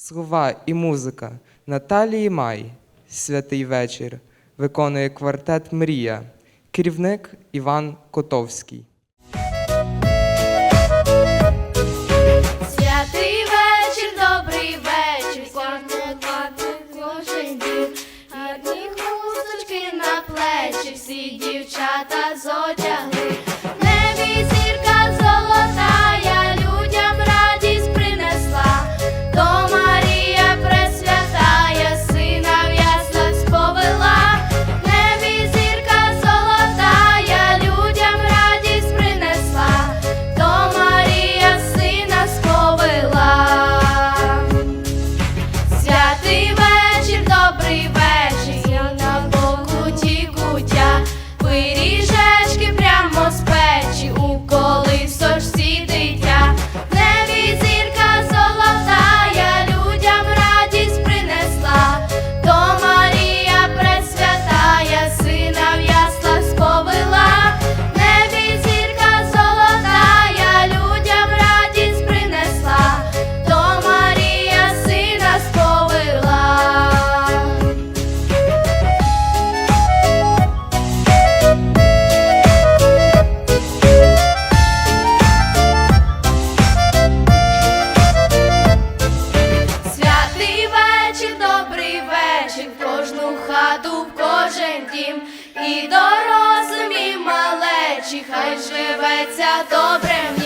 Слова і музика Наталії Май. Святий вечір. Виконує квартет Мрія. Керівник Іван Котовський. Святий вечір, добрий вечір, кожне хати, кожен всі дівчата зодягли. Вечір, в кожну хату, в кожен дім, і дорослим, і малечі, хай живеться нім.